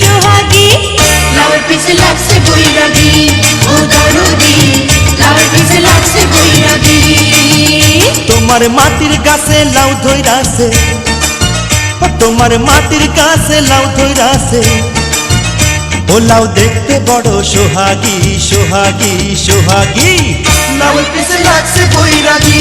সোহাগী। লাউয়ের পিছে তোমার মাটির কাছে লাউ ধইরাছে তোমার লাউ দেখতে বড় সোহাগী সোহাগী সোহাগি। লাউয়ের পিছে লাগছে বৈরাগী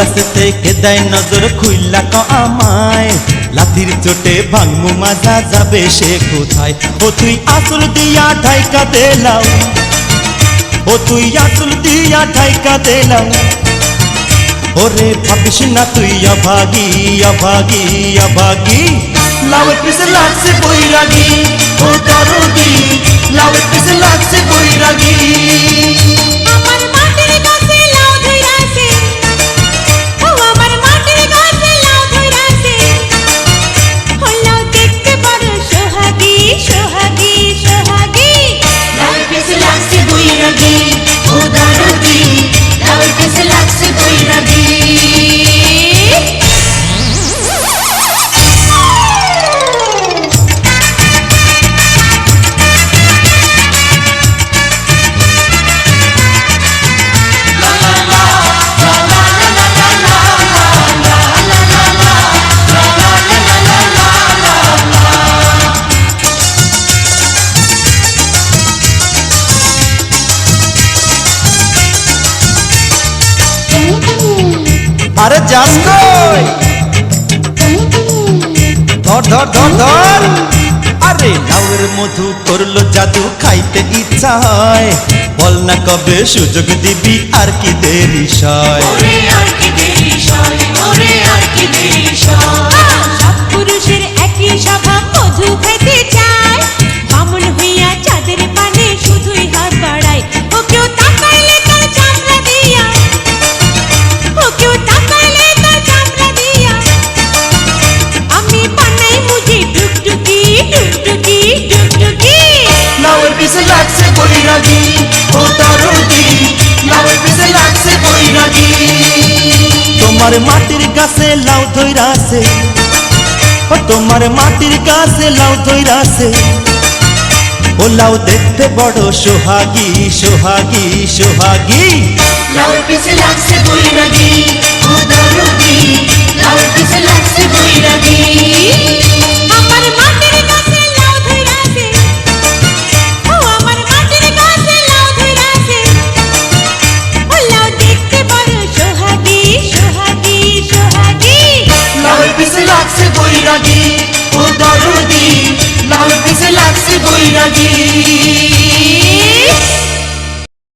গাছে থেকে দেয় নজর, খুইলা ক আমায়। লাথির চোটে ভাঙমু, মাজা যাবে সে কোথায়? ও তুই আসল দিয়া ঢাইকা দে লাউ ও তুই আসল দিয়া ঢাইকা দে লাউ ওরে ভাবিস না তুই অভাগী অভাগী অভাগী। লাউয়ের পিছে লাগছে বৈরাগী, ও দরদি। লাউয়ের পিছে লাগছে বৈরাগী। আরে যাস কই? ধর ধর ধর ধর। আরে লাউর মধু করল জাদু, খাইতে ইচ্ছা হয়। বল না কবে সুযোগ দিবি, আর কি দেরি সয়? আর কি দেরি সয় আর কি দেরি সয়। তোমার মাটির কাছে লাউ ধৈরা আছে। ও তোমার মাটির কাছে লাউ ধৈরা আছে। ও লাউ দেখতে বড় সোহাগী সোহাগী সোহাগী। লাউ পিছে লাগছে বৈরাগী ও দরদি বৈরাগী ও দরদি লাল পিছে লাগছে বৈরাগী।